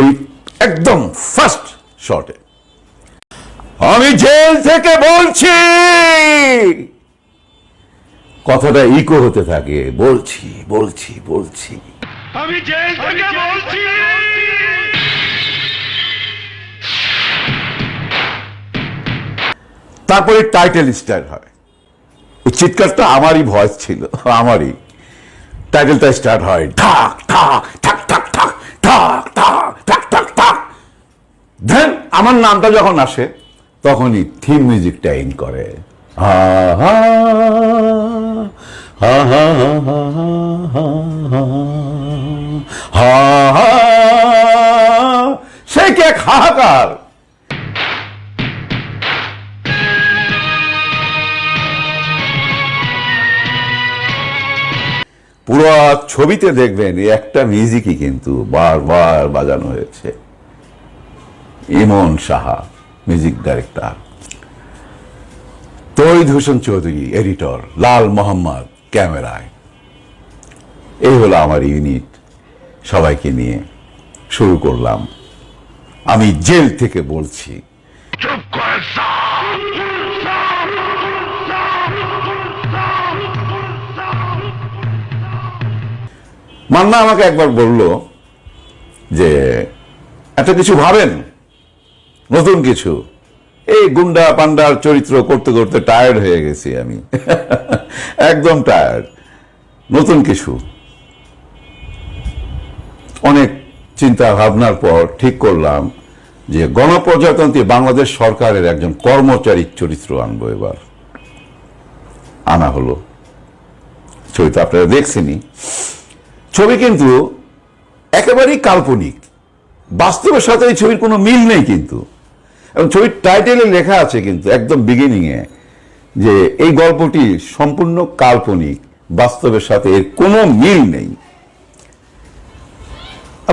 ছবি একদম ফার্স্ট শটে আমি জেল থেকে বলছি। কথাটা ইকো হতে থাকে। বলছি বলছি বলছি। আমি জেল থেকে বলছি। তারপরে টাইটেল স্টার্ট হয়। চিৎকারটা আমারই ভয়েস ছিল আমারই। টাইটেলটা স্টার্ট হয় ঠাক ঠাক ঠাক ঠাক ঠাক ঠাক টাক ঠাক দেন আমার নামটা যখন আসে তখনই থিম মিউজিকটা ইন করে হা হা হা হা হা হা হা হা হা সে কি হাহাকার পুরো ছবিতে দেখবেন একটা মিউজিকই কিন্তু বারবার বাজানো হয়েছে। Emon Saha music director Hossain Chowdhury editor Lal Mohammad, ক্যামেরায়। এই হলো আমার ইউনিট সবাইকে নিয়ে শুরু করলাম। আমি জেল থেকে বলছি। চুপ কর মান্না আমাকে একবার বলল যে একটা কিছু ভাবেন? নতুন কিছু? এই গুন্ডা পান্ডার চরিত্র করতে করতে টায়ার্ড হয়ে গেছি আমি। একদম টায়ার্ড নতুন কিছু। অনেক চিন্তা ভাবনার পর ঠিক করলাম যে, গণপ্রজাতন্ত্রী বাংলাদেশ সরকারের একজন কর্মচারী চরিত্র আনব এবার। আনা হলো। ছবিটা আপনারা দেখছেনই। ছবি কিন্তু একেবারেই কাল্পনিক। বাস্তবের সাথে এই ছবির কোনো মিল নেই কিন্তু। এবং ছবির টাইটেলে লেখা আছে কিন্তু একদম বিগিনিং এ যে এই গল্পটি সম্পূর্ণ কাল্পনিক, বাস্তবের সাথে এর কোনো মিল নেই।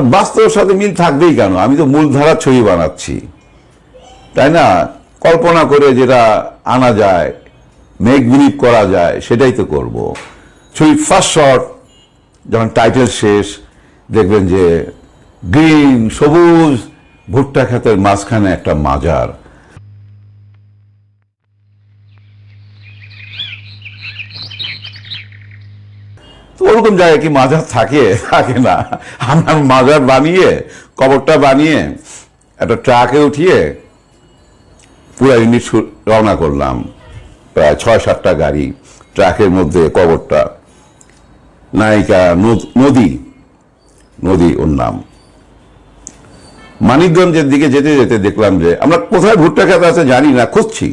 বাস্তবের সাথে মিল থাকবেই কেন? আমি তো মূলধারা ছবি বানাচ্ছি। তাই না? কল্পনা করে যেটা আনা যায় মেঘ বিলিভ করা যায়, সেটাই তো করব। ছবি ফার্স্ট শট যখন টাইটেল শেষ, দেখবেন যে গ্রিন, সবুজ, ভুট্টা ক্ষেতের মাঝখানে একটা মাজার। তো ওরকম জায়গায় কি মাজার থাকে? থাকে না। আমরা মাজার বানিয়ে, কবরটা বানিয়ে, একটা ট্রাকে উঠিয়ে পুরো ইউনিট রওনা করলাম। প্রায় ছয় সাতটা গাড়ি, ট্রাকের মধ্যে কবরটা। নায়িকা নদী নদী ওর নাম। মানিকগঞ্জের দিকে যেতে যেতে দেখলাম যে আমরা কোথায় ভুট্টা খেতে আছে জানি না, খুঁজছি।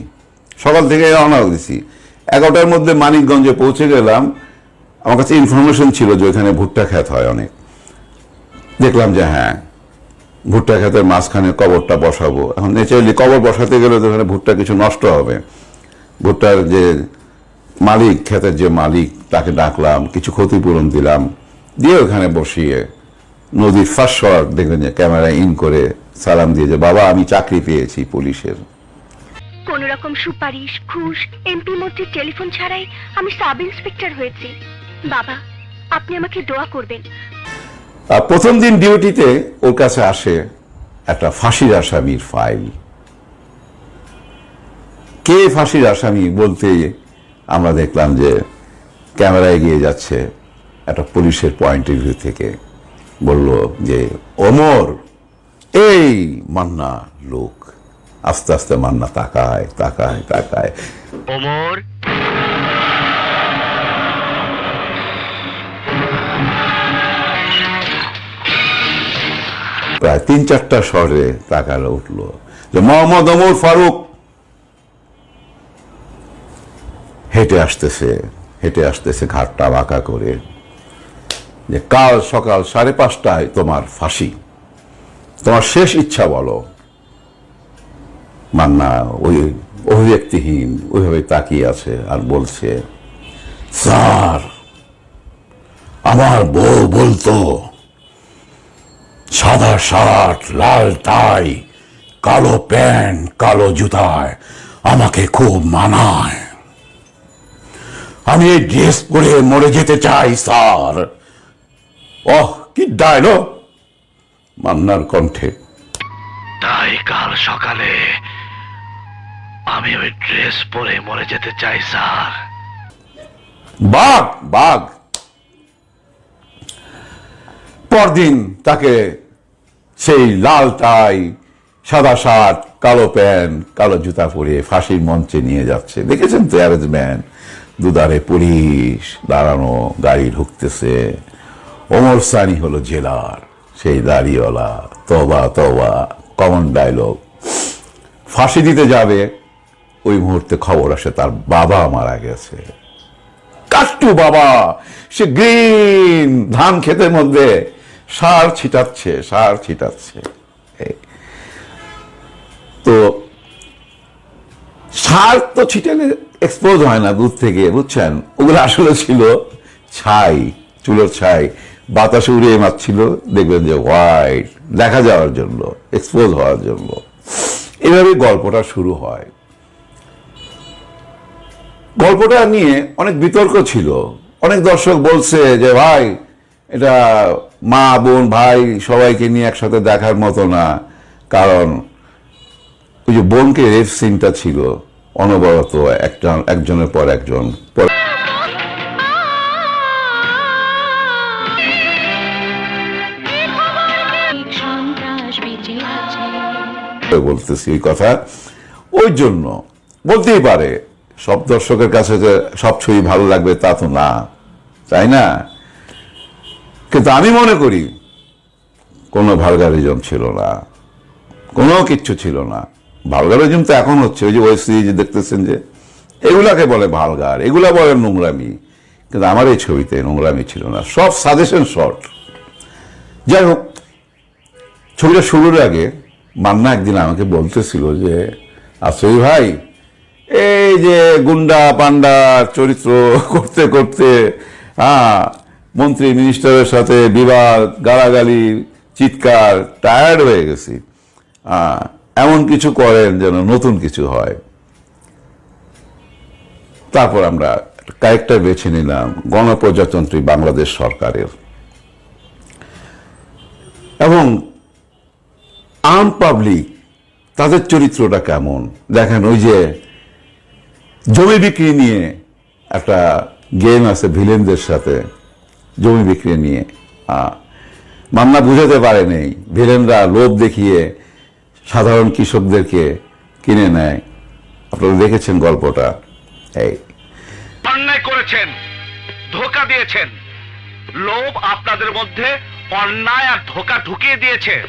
সকাল থেকে রওনা দিছি। এগারোটার মধ্যে মানিকগঞ্জে পৌঁছে গেলাম। আমার কাছে ইনফরমেশন ছিল যে ওইখানে ভুট্টা খেত হয় অনেক। দেখলাম যে হ্যাঁ ভুট্টা খেতের মাঝখানে কবরটা বসাবো। এখন ন্যাচারালি কবর বসাতে গেলে তো ওখানে ভুট্টা কিছু নষ্ট হবে। ভুট্টার যে মালিক ক্ষেতের যে মালিক তাকে ডাকলাম কিছু ক্ষতিপূরণ দিলাম। দিয়ে ওখানে বসিয়ে নদীর ফার্স্ট শট দেখবেন যে ক্যামেরা ইন করে সালাম দিয়ে যে বাবা আমি চাকরি পেয়েছি পুলিশের। কোন রকম সুপারিশ ঘুষ এমপি মন্ত্রীর টেলিফোন ছাড়াই আমি সাব ইন্সপেক্টর হয়েছি। বাবা আপনি আমাকে দোয়া করবেন। প্রথম দিন ডিউটিতে ওর কাছে আসে একটা ফাঁসির আসামির ফাইল। কে ফাঁসির আসামি বলতে আমরা দেখলাম যে ক্যামেরা এগিয়ে যাচ্ছে একটা পুলিশের পয়েন্ট অফ ভিউ থেকে। বলল যে ওমর এই মান্না লোক। আস্তে আস্তে মান্না তাকায় তাকায় তাকায়। ওমর? প্রায় তিন চারটা শহরে তাকালে উঠল যে মোহাম্মদ ওমর ফারুক হেঁটে আসতেছে হেঁটে আসতেছে ঘাটটা বাঁকা করে। যে কাল সকাল সাড়ে পাঁচটায় তোমার ফাঁসি। তোমার শেষ ইচ্ছা বলো। মান্না ওই অভিব্যক্তিহীন ওইভাবে তাকিয়ে আছে আর বলছে, স্যার, আমার বউ বলতো, সাদা শার্ট, লাল টাই, কালো প্যান্ট, কালো জুতায় আমাকে খুব মানায়। আমি এই ড্রেস পরে মরে যেতে চাই স্যার। ওহ কি ডায়লগ মান্নার কণ্ঠে। তাই কাল সকালে আমি ওই ড্রেস পরে মরে যেতে চাই স্যার। বাঘ বাঘ। পরদিন তাকে সেই লাল টাই সাদা শার্ট কালো প্যান্ট কালো জুতা পরে ফাঁসির মঞ্চে নিয়ে যাচ্ছে। দেখেছেন তো অ্যারেঞ্জমেন্ট? দুধারে পুলিশ দাঁড়ানো, গাড়ি ঢুকতেছে। ওমর সানি হলো জেলার, সেই দাড়িওয়ালা। তবা তবা কমন ডায়লগ ফাঁসি দিতে যাবে, ওই মুহূর্তে খবর আসে তার বাবা মারা গেছে। কাষ্টু বাবা, সে গ্রিন ধান ক্ষেতের মধ্যে সার ছিটাচ্ছে সার ছিটাচ্ছে। তো সার তো ছিটালে এক্সপোজ হয় না দূর থেকে, বুঝছেন? ওগুলো আসলে ছিল ছাই, চুলোর ছাই। বাতাসে উড়িয়ে মারছিল, দেখবেন যে হোয়াইট দেখা যাওয়ার জন্য এক্সপোজ হওয়ার জন্য। এভাবে গল্পটা শুরু হয়। গল্পটা নিয়ে অনেক বিতর্ক ছিল। অনেক দর্শক বলছে যে, ভাই, এটা মা, বোন, ভাই সবাইকে নিয়ে একসাথে দেখার মতো না। কারণ ওই যে বোনকে রেপ সিনটা ছিল। অনবরত একটা একজনের পর একজন। বলতেছি এই কথা। ওই জন্য বলতেই পারে, সব দর্শকের কাছে যে সব ছবি ভালো লাগবে তা তো না, তাই না? কিন্তু আমি মনে করি, কোনো ভালগারিজম ছিল না, কোনো কিচ্ছু ছিল না। ভালগারিজম তো এখন হচ্ছে, ওই যে ওয়েব সিরিজ দেখতেছেন যে, এগুলাকে বলে ভালগার, এগুলা বলে নোংরামি, কিন্তু আমার এই ছবিতে নোংরামি ছিল না। সব সাজেশন শর্ট যাই হোক, ছবিটা শুরুর আগে মান্না একদিন আমাকে বলতেছিল যে আসই ভাই, এই যে গুন্ডা পান্ডা চরিত্র করতে করতে হ্যাঁ মন্ত্রী মিনিস্টারের সাথে বিবাদ, গালাগালি, চিৎকার টায়ার্ড হয়ে গেছি। হ্যাঁ এমন কিছু করেন যেন নতুন কিছু হয়। তারপর আমরা ক্যারেক্টার বেছে নিলাম, গণপ্রজাতন্ত্রী বাংলাদেশ সরকারের। এবং আম পাবলিক, তাদের চরিত্রটা কেমন? দেখেন ওই যে জমি বিক্রি নিয়ে একটা গেম আছে ভিলেনদের সাথে, জমি বিক্রি নিয়ে। মান্না বুঝাতে পারেনি। ভিলেনরা লোভ দেখিয়ে সাধারণ কৃষকদেরকে কিনে নেয়। আপনারা দেখেছেন গল্পটা। এই। অন্যায় করেছেন ধোকা দিয়েছেন। লোভ আপনাদের মধ্যে অন্যায় আর ধোকা ঢুকিয়ে দিয়েছে।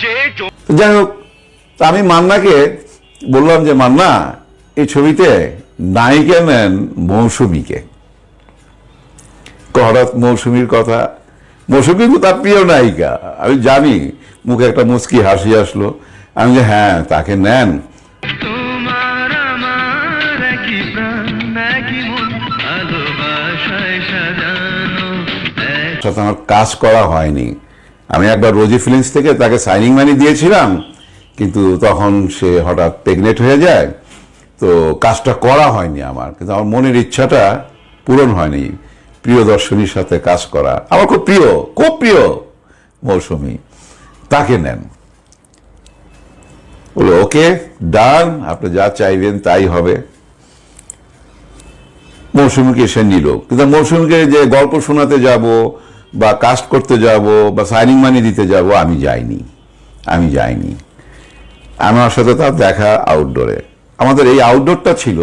যে যাই হোক আমি মান্নাকে বললাম যে মান্না এই ছবিতে নায়িকা নেন মৌসুমীকে। হঠাৎ মৌসুমীর কথা। মৌসুমী তো তার প্রিয় নায়িকা। আমি জানি মুখে একটা মুচকি হাসি আসলো। আমি যে হ্যাঁ তাকে নেন। আমার সাথে আমার কাজ করা হয়নি। আমি একবার রোজি ফিলিংস থেকে তাকে সাইনিং মানি দিয়েছিলাম কিন্তু তখন সে হঠাৎ প্রেগনেন্ট হয়ে যায়। তো কাজটা করা হয়নি আমার কিন্তু আমার মনের ইচ্ছাটা পূরণ হয়নি। প্রিয় দর্শনীর সাথে কাজ করা আমার খুব প্রিয় খুব প্রিয় মৌসুমি। তাকে নেন। বলো, ওকে, ডান, আপনি যা চাইবেন তাই হবে। মৌসুমীকে সে নিল। কিন্তু মৌসুমীকে যে গল্প শোনাতে যাব বা কাস্ট করতে যাব বা সাইনিং মানি দিতে যাব, আমি যাইনি। আমি যাইনি। আমার সাথে তার দেখা আউটডোরে আমাদের এই আউটডোরটা ছিল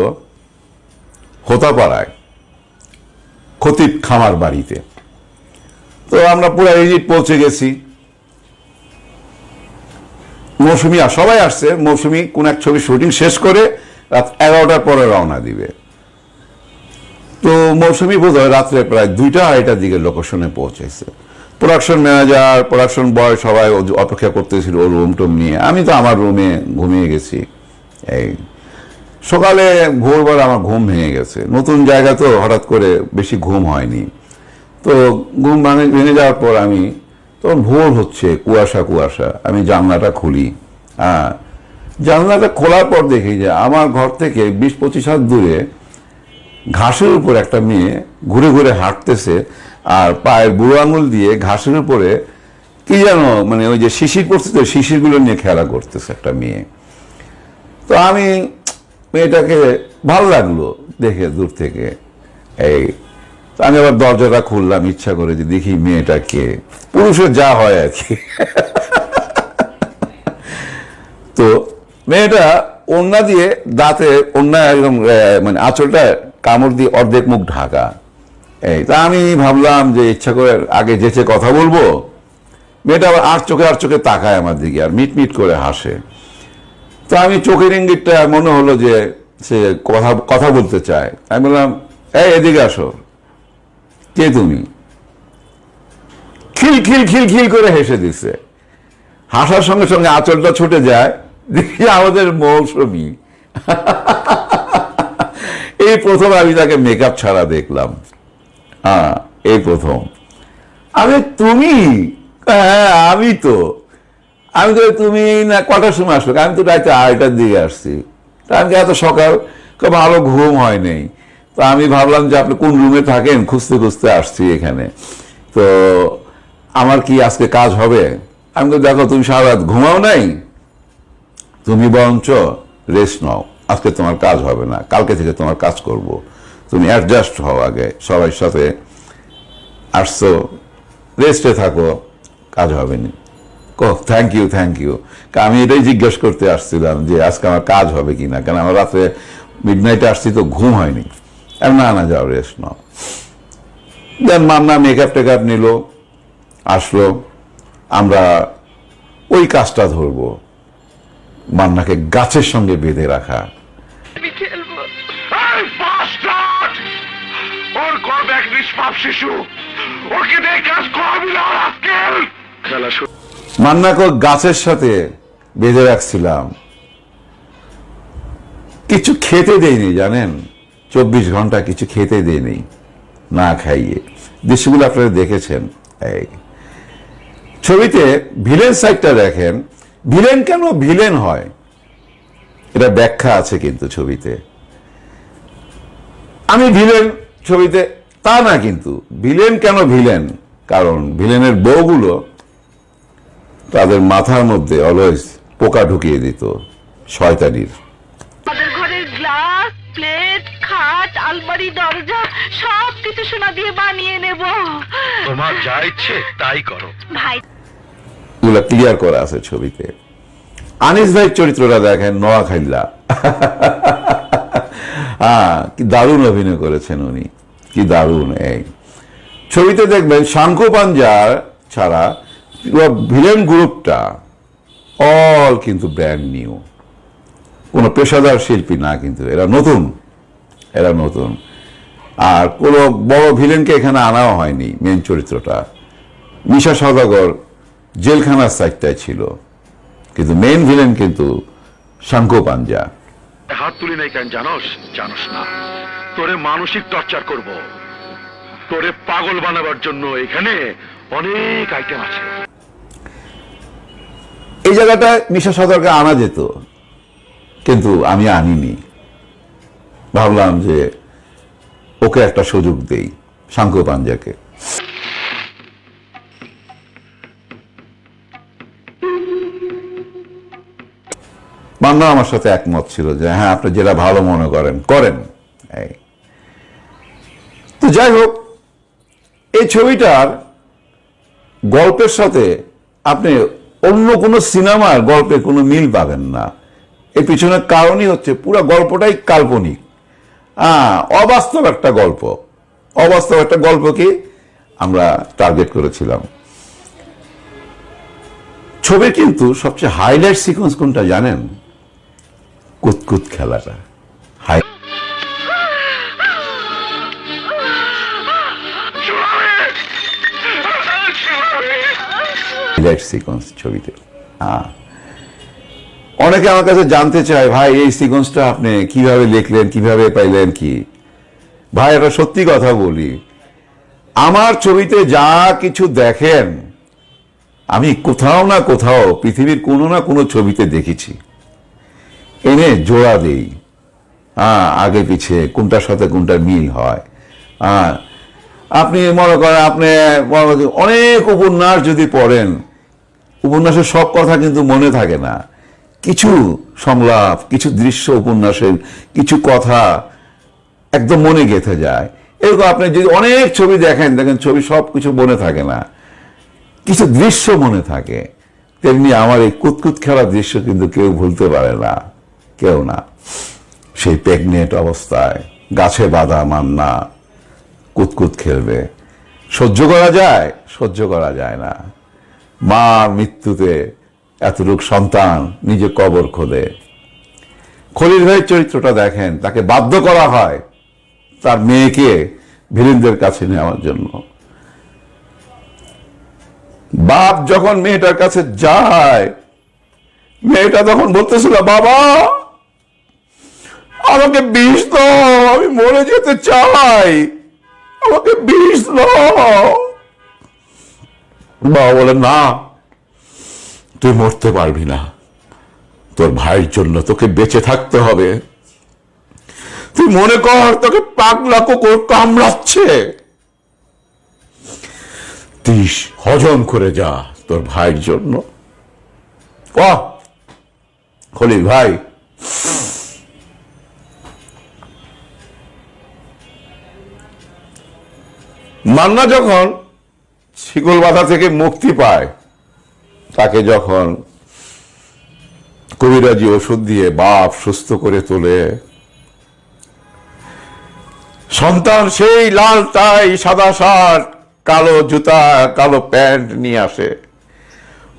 হোতাপাড়ায়, খতিব খামার বাড়িতে। তো আমরা পুরো ইউনিট পৌঁছে গেছি। মৌসুমি সবাই আসছে, মৌসুমি কোন এক ছবি শুটিং শেষ করে রাত এগারোটার পরে রওনা দিবে। তো মৌসুমি বোধ হয় রাত্রে প্রায় দুইটা আড়াইটার দিকে লোকেশনে পৌঁছেছে। প্রোডাকশন ম্যানেজার প্রোডাকশন বয় সবাই অপেক্ষা করতেছিল ও রুম টুম নিয়ে। আমি তো আমার রুমে ঘুমিয়ে গেছি। এই সকালে ভোরবার আমার ঘুম ভেঙে গেছে। নতুন জায়গা তো হঠাৎ করে বেশি ঘুম হয়নি। তো ঘুম ভেঙে যাওয়ার পর আমি তখন ভোর হচ্ছে, কুয়াশা কুয়াশা। আমি জানলাটা খুলি। হ্যাঁ জানলাটা খোলার পর দেখি যে আমার ঘর থেকে বিশ পঁচিশ হাত দূরে ঘাসের উপর একটা মেয়ে ঘুরে ঘুরে হাঁটতেছে আর পায়ের বুড়ো আঙুল দিয়ে ঘাসের উপরে কি যেন মানে ওই যে শিশির পড়ছে তো, শিশিরগুলো নিয়ে খেলা করতেছে একটা মেয়ে। তো আমি মেয়েটাকে ভালো লাগল দেখে দূর থেকে। এই তো আমি আবার দরজাটা খুললাম, ইচ্ছা করে যে দেখি মেয়েটা কে। পুরুষের যা হয় আর কি। তো মেয়েটা ওন্না দিয়ে দাঁতে ওন্না একদম মানে আঁচলটা কামড় দিয়ে অর্ধেক মুখ ঢাকা। এই, তা আমি ভাবলাম যে ইচ্ছা করে আগে যেচে কথা বলব। মেয়েটা আবার আর চোখে আর চোখে তাকায় আমার দিকে আর মিট মিট করে হাসে। তো আমি চোখের ইঙ্গিতটা মনে হলো যে সে কথা কথা বলতে চায়। আমি বললাম, এই, এদিকে আসো। কে তুমি খিল খিল খিল খিল করে হেসে দিচ্ছে হাসার সঙ্গে সঙ্গে আঁচলটা ছুটে যায় আমাদের মৌসুমি। এই প্রথম আমি তাকে মেকআপ ছাড়া দেখলাম। হ্যাঁ এই প্রথম। আরে তুমি? হ্যাঁ আমি তো। আমি তো তুমি না, কটার সময় আসলো আমি তো রাতে আড়াইটার দিকে আসছি। আমি এত সকাল ভালো ঘুম হয় নেই। তো আমি ভাবলাম যে আপনি কোন রুমে থাকেন? খুঁজতে খুঁজতে আসছি এখানে। তো আমার কি আজকে কাজ হবে? আমি তো দেখো, তুমি সারা রাত ঘুমাও নাই? তুমি বরঞ্চ রেস্ট নাও। আজকে তোমার কাজ হবে না। কালকে থেকে তোমার কাজ করব। তুমি অ্যাডজাস্ট হও আগে। সবার সাথে আসছো। রেস্টে থাকো। কাজ হবে না থ্যাংক ইউ থ্যাংক ইউ আমি এটাই জিজ্ঞেস করতে আসছিলাম যে আজকে আমার কাজ হবে কি না কারণ আমার রাতে মিড নাইটে আসছি তো ঘুম হয়নি। না না যাও রেস্ট নাও দেন মান্না মেকআপ টেকআপ নিল আসলো। আমরা ওই কাজটা ধরবো। মান্নাকে গাছের সঙ্গে বেঁধে রাখা। এই ওর গর্বে এক নিষ্পাপ শিশু। ওকে দিয়ে কাজ করাবি না আজকেল মান্নাকে গাছের সাথে বেঁধে রাখছিলাম। কিছু খেতে দেয়নি জানেন? চব্বিশ ঘণ্টা কিছু খেতে দেয়নি, না খাইয়ে। দৃশ্যগুলো আপনারা দেখেছেন। এই ছবিতে ভিলেন সাইডটা দেখেন। ভিলেন কেন ভিলেন হয়? এটা ব্যাখ্যা আছে কিন্তু ছবিতে। আমি ভিলেন ছবিতে, তা না কিন্তু। ভিলেন কেন ভিলেন? কারণ ভিলেনের বউগুলো তাদের মাথার মধ্যে অলওয়েজ পোকা ঢুকিয়ে দিত, শয়তানির। প্লেট খাট আলমারি দরজা সব কিছু সোনা দিয়ে বানিয়ে নেব। তোমার যা ইচ্ছে তাই করো। ভাই এগুলো ক্লিয়ার করা আছে ছবিতে। আনিস ভাই চরিত্রটা দেখেন নোয়াখাইল্লা হ্যাঁ কি দারুণ অভিনয় করেছেন উনি। কি দারুণ এই। ছবিতে দেখবেন শাঙ্কু পাঞ্জার ছাড়া ভিলেন গ্রুপটা অল কিন্তু ব্র্যান্ড নিউ কোনো পেশাদার শিল্পী না কিন্তু এরা নতুন। এরা নতুন। আর কোনো বড় ভিলেনকে এখানে আনাও হয়নি মেন চরিত্রটা। মিশা সদাগর জেলখানার সাইডটায় ছিল। কিন্তু মেন ভিলেন কিন্তু শাঙ্কু পাঞ্জা। হাত তুলি নাই কেন জানোস? জানোস না। তোরে মানসিক টর্চার করব। তোরে পাগল বানাবার জন্য এখানে অনেক আইটেম আছে। এই জায়গাটায় মিশা সদরকে আনা যেত। কিন্তু আমি আনিনি। ভাবলাম যে ওকে একটা সুযোগ দেই শাঙ্কু পাঞ্জাকে। মান্না আমার সাথে একমত ছিল যে হ্যাঁ আপনি যেটা ভালো মনে করেন করেন। তো যাই হোক, এই ছবিটার গল্পের সাথে আপনি অন্য কোনো সিনেমার গল্পে কোনো মিল পাবেন না। এর পিছনের কারণই হচ্ছে পুরো গল্পটাই কাল্পনিক। হ্যাঁ অবাস্তব একটা গল্প। অবাস্তব একটা গল্পকে আমরা টার্গেট করেছিলাম। ছবির কিন্তু সবচেয়ে হাইলাইট সিকোয়েন্স কোনটা জানেন? কুতকুত খেলাটা। হাই হাইলাইট সিকোয়েন্স ছবিতে। হ্যাঁ। অনেকে আমার কাছে জানতে চায়, ভাই, এই সিকোয়েন্সটা আপনি কীভাবে লিখলেন, কীভাবে পাইলেন কি? ভাই এটা সত্যি কথা বলি। আমার ছবিতে যা কিছু দেখেন, আমি কোথাও না কোথাও পৃথিবীর কোনো না কোনো ছবিতে দেখেছি। এনে জোড়া দেই। হ্যাঁ আগে পিছে কোনটার সাথে কোনটা মিল হয়? হ্যাঁ আপনি মনে করেন, আপনি অনেক উপন্যাস যদি পড়েন, উপন্যাসের সব কথা কিন্তু মনে থাকে না। কিছু সংলাপ, কিছু দৃশ্য উপন্যাসের কিছু কথা একদম মনে গেঁথে যায়। এরকম আপনি যদি অনেক ছবি দেখেন দেখেন ছবি সব কিছু মনে থাকে না। কিছু দৃশ্য মনে থাকে। তেমনি আমার এই কুতকুত খেলার দৃশ্য কিন্তু কেউ ভুলতে পারে না, কেউ না। সেই প্রেগনেন্ট অবস্থায় গাছে বাঁধা মান্না কুতকুত খেলবে। সহ্য করা যায়, সহ্য করা যায় না। মা মৃত্যুতে এতটুক সন্তান নিজে কবর খোদে খলিল ভাইয়ের চরিত্রটা দেখেন, তাকে বাধ্য করা হয় তার মেয়েকে ভিলেনদের কাছে নেওয়ার জন্য। বাপ যখন মেয়েটার কাছে যায়, মেয়েটা তখন বলতেছিল, বাবা, আমাকে বিষ দাও, আমি মরে যেতে চাই, আমাকে বিষ দাও। বাবা বলে, না তুই মরতে পারবি না। তোর ভাইয়ের জন্য তোকে বেঁচে থাকতে হবে। তুই মনে কর, তোকে পাগলা কুকুর কামড়াচ্ছে। হজম করে যা তোর ভাইয়ের জন্য। বাহ খলিল ভাই। মান্না যখন শিকল বাধা থেকে মুক্তি পায় তাকে যখন কবিরাজি ওষুধ দিয়ে বাপ সুস্থ করে তোলে, সন্তান সেই লাল টাই সাদা শার্ট, কালো জুতা, কালো প্যান্ট নিয়ে আসে।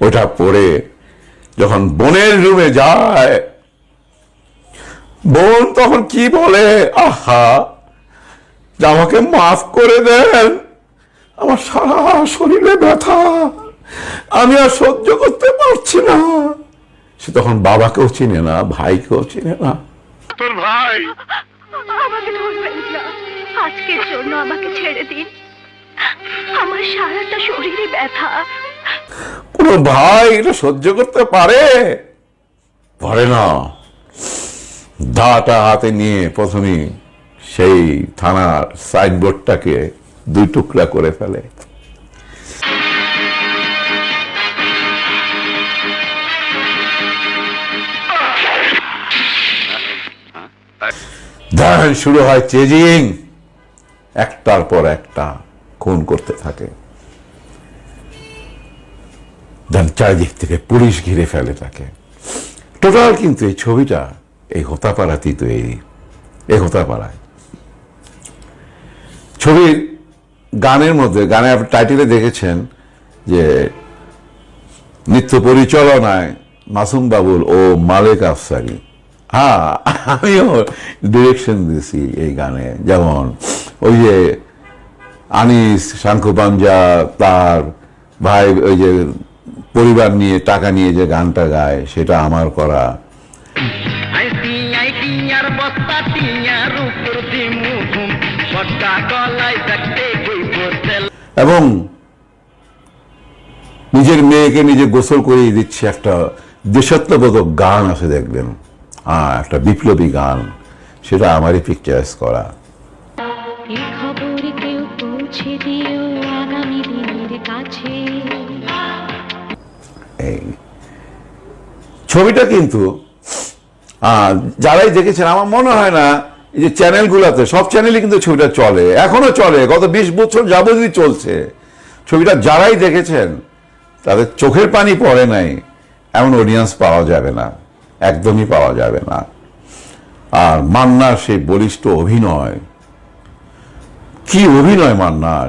ওটা পরে যখন বোনের রুমে যায়, বোন তখন কি বলে, আহা, আমাকে মাফ করে দেন, আমার সারা শরীরে ব্যথা। আমি আর সহ্য করতে পারছি না। সে তখন বাবাকেও চিনে না ভাইকেও চিনে না। তোর ভাই। আমাকে ধরবেন না। আজকের জন্য আমাকে ছেড়ে দিন। আমার সারাটা শরীরে ব্যথা। কোনো ভাই এটা সহ্য করতে পারে? পারে না। দাটা হাতে নিয়ে প্রথমে সেই থানার সাইনবোর্ডটাকে দুই টুকরা করে ফেলে। শুরু হয় চেজিং, একটার পর একটা খুন করতে থাকে। চারিদিক থেকে পুলিশ ঘিরে ফেলে তাকে। টোটাল কিন্তু এই ছবিটা, এই হোতাপাড়াতেই তৈরি এই এই হোতাপাড়ায়। ছবির গানের মধ্যে গানে আপনি টাইটেলে দেখেছেন যে নিত্য পরিচালনায় মাসুম বাবুল ও মালেক আফসারি। হ্যাঁ আমিও ডিরেকশন দিয়েছি এই গানে। যেমন ওই যে আনিস শাঙ্কু পাঞ্জা তার ভাই ওই যে পরিবার নিয়ে টাকা নিয়ে যে গানটা গায় সেটা আমার করা। এবং নিজের মেয়েকে নিজে গোসল করিয়ে দিচ্ছে একটা দেশাত্মবোধক গান আছে দেখবেন। একটা বিপ্লবী গান সেটা আমারই পিকচারাইজ করা। এই ছবিটা কিন্তু যারাই দেখেছেন আমার মনে হয় না এই যে চ্যানেলগুলোতে সব চ্যানেলে কিন্তু ছবিটা চলে এখনও চলে গত বিশ বছর যাবতই চলছে। ছবিটা যারাই দেখেছেন তাদের চোখের পানি পড়ে নাই এমন অডিয়েন্স পাওয়া যাবে না। একদমই পাওয়া যাবে না। আর মান্নার সেই বলিষ্ঠ অভিনয়। কি অভিনয় মান্নার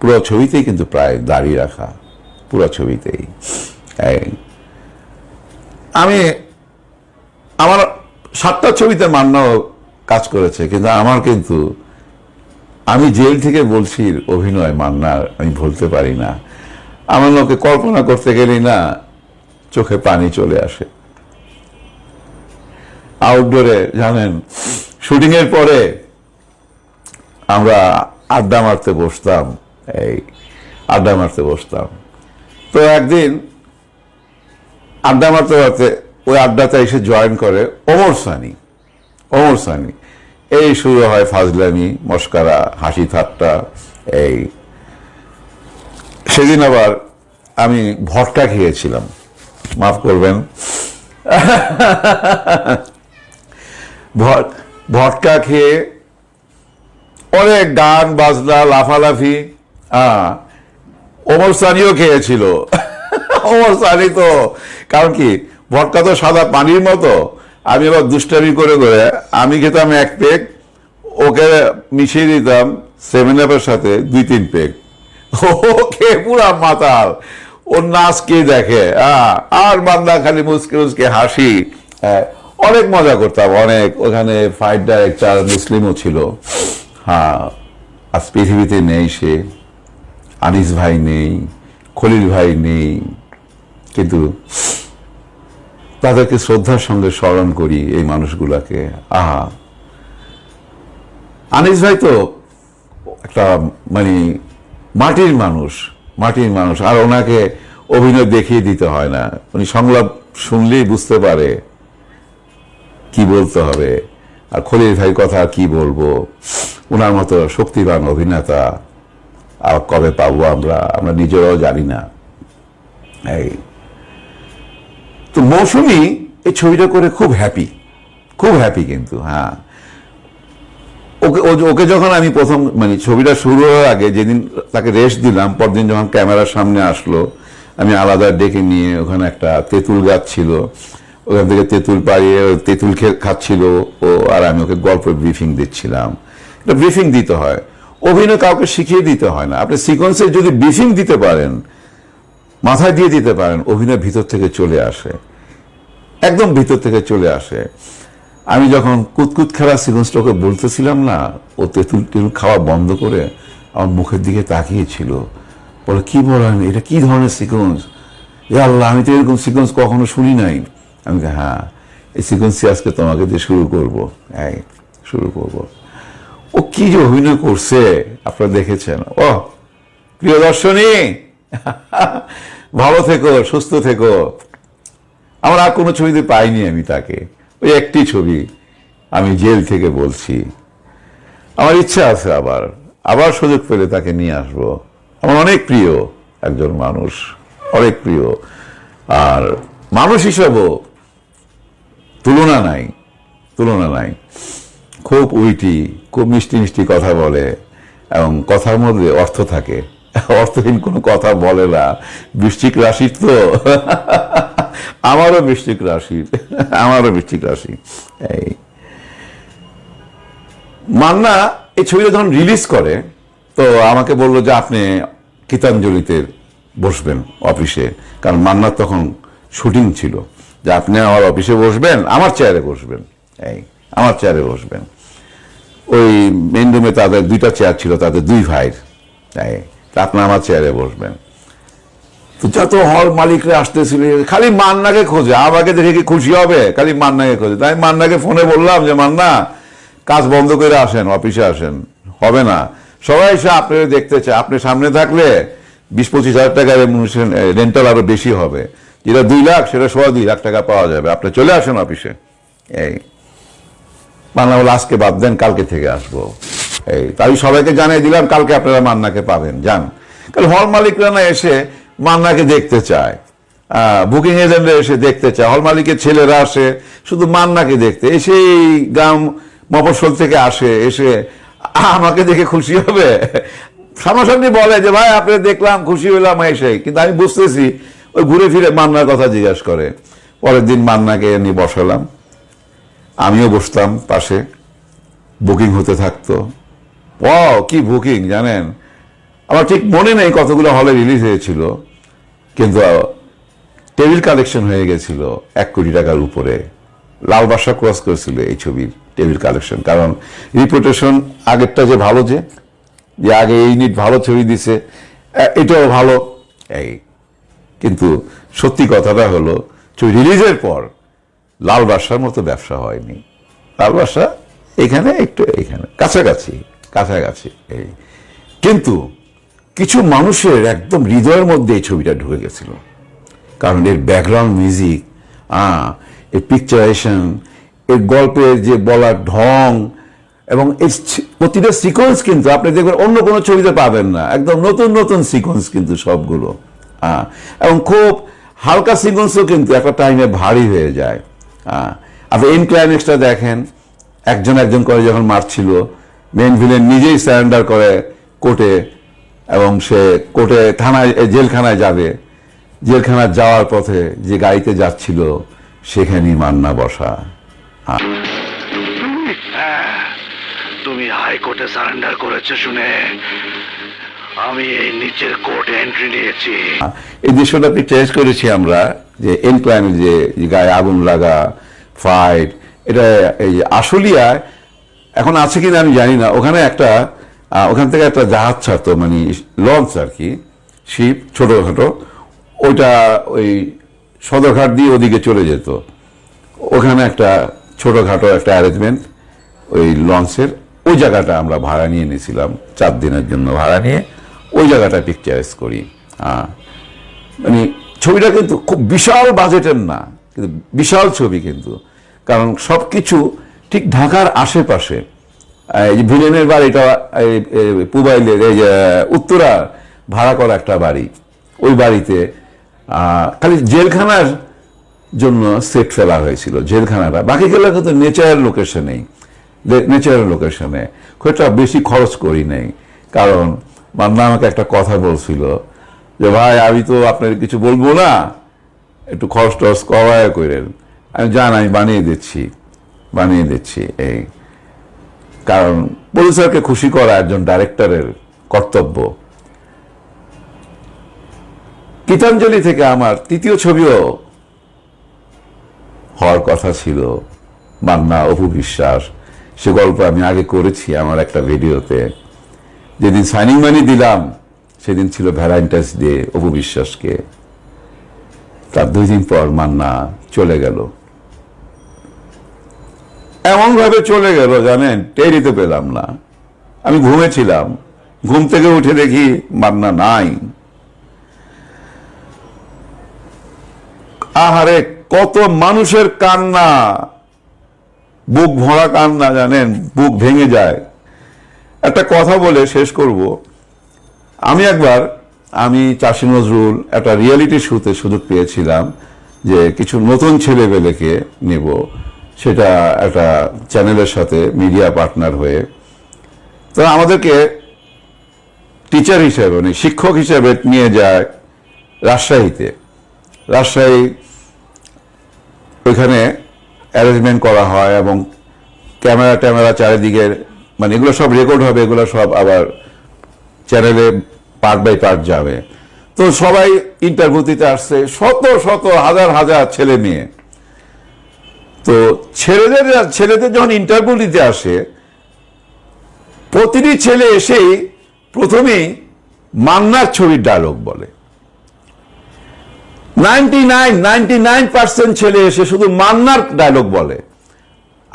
পুরো ছবিতেই কিন্তু প্রায় দাঁড়িয়ে রাখা, পুরো ছবিতেই। আমি, আমার সাতটা ছবিতে মান্নাও কাজ করেছে, কিন্তু আমার কিন্তু, আমি জেল থেকে বলছি, অভিনয় মান্নার আমি ভুলতে পারি না। আমার লোকে কল্পনা করতে গেলেই না, চোখে পানি চলে আসে। আউটডোরে জানেন? শুটিং এর পরে আমরা আড্ডা মারতে বসতাম, এই আড্ডা মারতে বসতাম। তো একদিন আড্ডা মারতে মারতে ওই আড্ডাতে এসে জয়েন করে ওমর সানি। ওমর সানি। এই শুরু হয় ফাজলামি, মস্কারা, হাসি ঠাট্টা, এই সেদিন আবার আমি ভটকা খেয়েছিলাম। মাফ করবেন। ভটকা খেয়ে অনেক গান বাজনা লাফালাফি হ্যাঁ ওমর সানিও খেয়েছিল। ওমর সানি তো কারণ কি ভটকা তো সাদা পানির মতো। আমি এবার দুষ্টামি করে করে আমি খেতাম এক পেক ওকে মিশিয়ে দিতাম সেভেন আপের সাথে দুই তিন পেক। ওকে পুরা মাতাল। ওর নাচ কে দেখে আর বান্দা খালি মুসকে মুসকে হাসি। হ্যাঁ, অনেক মজা করতাম, অনেক। ওখানে ফাইট ডাইরেক্টর মুসলিমও ছিল। হ্যাঁ আজ পৃথিবীতে নেই সে। আনিস ভাই নেই, খলিল ভাই নেই। কিন্তু তাদেরকে শ্রদ্ধার সঙ্গে স্মরণ করি এই মানুষগুলাকে। আহা। আনিস ভাই তো একটা মানে মাটির মানুষ মাটির মানুষ। আর ওনাকে অভিনয় দেখিয়ে দিতে হয় না। উনি সংলাপ শুনলেই বুঝতে পারে। কি বলতে হবে? আর খলিল ভাই কথা কি বলব? ওনার মতো শক্তিবান অভিনেতা আর কবে পাবো আমরা? আমরা নিজেরাও জানি না। এই তো মৌসুমি এই ছবিটা করে খুব হ্যাপি খুব হ্যাপি কিন্তু হ্যাঁ। ওকে ওকে যখন আমি প্রথম মানে ছবিটা শুরু হওয়ার আগে যেদিন তাকে রেস্ট দিলাম, পরদিন যখন ক্যামেরার সামনে আসলো, আমি আলাদা ডেকে নিয়ে ওখানে একটা তেঁতুল গাছ ছিল। ওখান থেকে তেঁতুল পাড়িয়ে তেঁতুল খেয়ে খাচ্ছিল, ও আর আমি ওকে গল্প ব্রিফিং দিচ্ছিলাম। এটা ব্রিফিং দিতে হয়। অভিনয় কাউকে শিখিয়ে দিতে হয় না। আপনি সিকোয়েন্সে যদি ব্রিফিং দিতে পারেন, মাথায় দিয়ে দিতে পারেন, অভিনয় ভিতর থেকে চলে আসে। একদম ভিতর থেকে চলে আসে। আমি যখন কুতকুত খেলা সিকোয়েন্সটা ওকে বলতেছিলাম না, ও তেঁতুল টেতুল খাওয়া বন্ধ করে আমার মুখের দিকে তাকিয়েছিল। বলে, কি বলেন? এটা কি ধরনের সিকোয়েন্স আল্লাহ, আমি তো এরকম সিকোয়েন্স কখনো শুনি নাই। আমি হ্যাঁ এই সিকোয়েন্সই আজকে তোমাকে দিয়ে শুরু করব। এই, শুরু করব। ও কি যে অভিনয় করছে, আপনারা দেখেছেন। ও প্রিয় দর্শনী, ভালো থেকো, সুস্থ থেকো। আমার আর কোনো ছবিতে পাইনি আমি তাকে। ওই একটি ছবি আমি জেল থেকে বলছি। আমার ইচ্ছা আছে আবার আবার সুযোগ পেলে তাকে নিয়ে আসব। আমার অনেক প্রিয় একজন মানুষ, অনেক প্রিয়। আর মানুষ হিসাবেও তুলনা নাই তুলনা নাই। খুব উইটি, খুব মিষ্টি মিষ্টি কথা বলে এবং কথার মধ্যে অর্থ থাকে। অর্থহীন কোনো কথা বলে না। বৃষ্টিক রাশির তো। আমারও বৃশ্চিক রাশি। আমারও বৃশ্চিক রাশি। এই। মান্না এই ছবিটা যখন রিলিজ করে, তো আমাকে বলল যে আপনি গীতাঞ্জলিতে বসবেন অফিসে। কারণ মান্নার তখন শুটিং ছিল। যে আপনি আমার অফিসে বসবেন, আমার চেয়ারে বসবেন। এই, আমার চেয়ারে বসবেন। ওই মেন রুমে তাদের দুইটা চেয়ার ছিল, তাদের দুই ভাইয়ের। তাই তা আপনি আমার চেয়ারে বসবেন। তো যত হল মালিকরা আসতেছিল, খালি মান্নাকে খোঁজে। আমাকে দেখে কি খুশি হবে? খালি মান্নাকে খোঁজে। তাই মান্নাকে ফোনে বললাম যে, মান্না, কাজ বন্ধ করে আসেন, অফিসে আসেন। হবে না। সবাই এসে আপনাকে দেখতে চায়। আপনি সামনে থাকলে বিশ পঁচিশ হাজার টাকার রেন্টাল আরও বেশি হবে। যেটা দুই লাখ, সেটা সোয়া দুই লাখ টাকা পাওয়া যাবে। আপনি চলে আসেন অফিসে। এই মান্না বলে আজকে বাদ দেন, কালকে থেকে আসব। এই, তাই সবাইকে জানিয়ে দিলাম, কালকে আপনারা মান্নাকে পাবেন। যান। কারণ হল মালিকরা না এসে মান্নাকে দেখতে চায়। বুকিং এজেন্টরা এসে দেখতে চায়। হল মালিকের ছেলেরা আসে, শুধু মান্নাকে দেখতে। এসে এই গ্রাম মফস্বল থেকে আসে, এসে আমাকে দেখে খুশি হবে? সামনাসামনি বলে যে, ভাই আপনি দেখলাম, খুশি হলাম এসে কিন্তু আমি বুঝতেছি ওই ঘুরে ফিরে মান্নার কথা জিজ্ঞাসা করে। পরের দিন মান্নাকে নিয়ে বসালাম। আমিও বসতাম পাশে। বুকিং হতে থাকতো। ও কি বুকিং জানেন? আমার ঠিক মনে নেই কতগুলো হলে রিলিজ হয়েছিল। কিন্তু টেবিল কালেকশন হয়ে গেছিল এক কোটি টাকার উপরে। লাল বাসা ক্রস করেছিল এই ছবির টেবিল কালেকশন। কারণ, রিপুটেশন আগেরটা যে ভালো যে যে আগে এই নিট ভালো ছবি দিছে এটাও ভালো। এই কিন্তু সত্যি কথাটা হলো, ছবি রিলিজের পর লাল বাসার মতো ব্যবসা হয়নি। লাল বাসা এখানে একটু এখানে, কাছাকাছি কাছাকাছি এই। কিন্তু কিছু মানুষের একদম হৃদয়ের মধ্যে এই ছবিটা ঢুকে গেছিল। কারণ এর ব্যাকগ্রাউন্ড মিউজিক এর পিকচারেশন এর গল্পের যে বলার ঢং, এবং এর প্রতিটা সিকোয়েন্স কিন্তু আপনি দেখবেন অন্য কোনো ছবিতে পাবেন না। একদম নতুন নতুন সিকোয়েন্স কিন্তু সবগুলো। এবং খুব হালকা সিকোয়েন্সও কিন্তু একটা টাইমে ভারী হয়ে যায়। হ্যাঁ, আপনি এন ক্লাইম্যাক্সটা দেখেন একজন একজন করে যখন মারছিল মেন ভিলেন নিজেই সারেন্ডার করে কোর্টে এবং সে কোর্টে থানায় জেলখানায় যাবে। জেলখানায় যাওয়ার পথে যে গাড়িতে যাচ্ছিল সেখানেই মান্না বসা। তুমি হাইকোর্টে সারেন্ডার করেছ শুনে। আমি এই নিচের কোর্টে এন্ট্রি নিয়েছি। এই দৃশ্যটা চেঞ্জ করেছি আমরা, যে এনক্লাইন যে গায়ে আগুন লাগা ফাইট এটা এই আশুলিয়ায় এখন আছে কিনা আমি জানি না। ওখানে একটা ওখান থেকে একটা জাহাজ ছাড়তো মানে লঞ্চ আর কি শিপ ছোটোখাটো, ওইটা ওই সদরঘাট দিয়ে ওদিকে চলে যেত। ওখানে একটা ছোটোখাটো একটা অ্যারেঞ্জমেন্ট ওই লঞ্চের ওই জায়গাটা আমরা ভাড়া নিয়ে নিয়েছিলাম, চার দিনের জন্য ভাড়া নিয়ে। ওই জায়গাটা পিকচারাইজ করি। হ্যাঁ মানে ছবিটা কিন্তু খুব বিশাল বাজেটের না, কিন্তু বিশাল ছবি কিন্তু। কারণ সব কিছু ঠিক ঢাকার আশেপাশে। এই যে ভিলেনের বাড়িটা পুবাইলের, এই যে, উত্তরা ভাড়া করা একটা বাড়ি। ওই বাড়িতে খালি জেলখানার জন্য সেট ফেলা হয়েছিল, জেলখানাটা। বাকিগুলো কিন্তু নেচারাল লোকেশনেই নেচারাল লোকেশনে খুব একটা বেশি খরচ করি নাই। কারণ মান্না আমাকে একটা কথা বলছিল যে, ভাই, আমি তো আপনার কিছু বলব না। একটু খরচ টরচ করায় করেন। আমি জান, আমি বানিয়ে দিচ্ছি বানিয়ে দিচ্ছি এই। কারণ প্রডিউসারকে খুশি করা একজন ডাইরেক্টরের কর্তব্য। গীতাঞ্জলি থেকে আমার তৃতীয় ছবিও হওয়ার কথা ছিল, মান্না, অপু বিশ্বাস। সে গল্প আমি আগে করেছি আমার একটা ভিডিওতে। যেদিন সাইনিং মানি দিলাম, সেদিন ছিল ভ্যালেন্টাইন্স ডে অপু বিশ্বাসকে। তার দুই দিন পর মান্না চলে গেল। এমন ভাবে চলে গেল, জানেন, টেরই তো পেলাম না। আমি ঘুমেছিলাম। ঘুম থেকে উঠে দেখি মান্না নাই। আহারে, কত মানুষের কান্না। বুক ভরা কান্না, জানেন, বুক ভেঙে যায়। একটা কথা বলে শেষ করব। আমি একবার, আমি চাষি নজরুল একটা রিয়েলিটি শোতে সুযোগ পেয়েছিলাম যে কিছু নতুন ছেলেবেলেকে নেব। সেটা একটা চ্যানেলের সাথে মিডিয়া পার্টনার হয়ে। তো আমাদেরকে টিচার হিসেবে মানে শিক্ষক হিসেবে নিয়ে যায় রাজশাহীতে। রাজশাহী ওইখানে অ্যারেঞ্জমেন্ট করা হয় এবং ক্যামেরা ট্যামেরা চারিদিকে মানে এগুলো সব রেকর্ড হবে, এগুলো সব আবার চ্যানেলে পার্ট বাই পার্ট যাবে। তো সবাই ইন্টারভিউ দিতে আসছে, শত শত হাজার হাজার ছেলে মেয়ে। তো ছেলেদের ছেলেদের যখন ইন্টারভিউ দিতে আসে, প্রতিটি ছেলে এসেই প্রথমেই মান্নার ছবির ডায়লগ বলে। Ninety nine ninety nine percent ছেলে এসে শুধু মান্নার ডায়লগ বলে।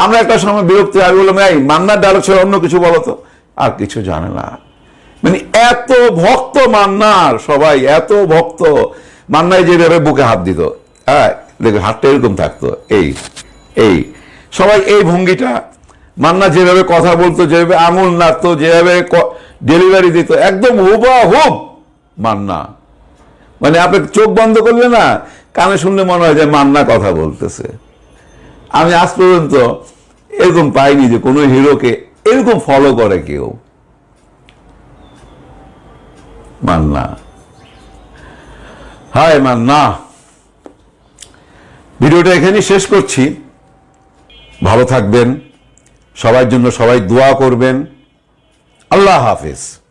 আমরা একটা সময় বিরক্তি আমি বললাম, এই, মান্নার ডায়লগ ছেড়ে অন্য কিছু বলো তো? আর কিছু জানে না। মানে এত ভক্ত মান্নার সবাই, এত ভক্ত। মান্নায় যেভাবে বুকে হাত দিত হ্যাঁ দেখো, হাতটা এরকম থাকতো, এই এই। সবাই এই ভঙ্গিটা, মান্না যেভাবে কথা বলতো, যেভাবে আঙুল নাড়তো, যেভাবে ডেলিভারি দিত, একদম হুবাহুব মান্না। মানে আপনি চোখ বন্ধ করলে না, কানে শুনলে মনে হয় যে মান্না কথা বলতেছে। আমি আজ পর্যন্ত এরকম পাইনি যে কোনো হিরোকে এরকম ফলো করে কেউ। মান্না। হায় মান্না। ভিডিওটা এখানেই শেষ করছি। ভালো থাকবেন। সবার জন্য সবাই দোয়া করবেন। আল্লাহ হাফিজ।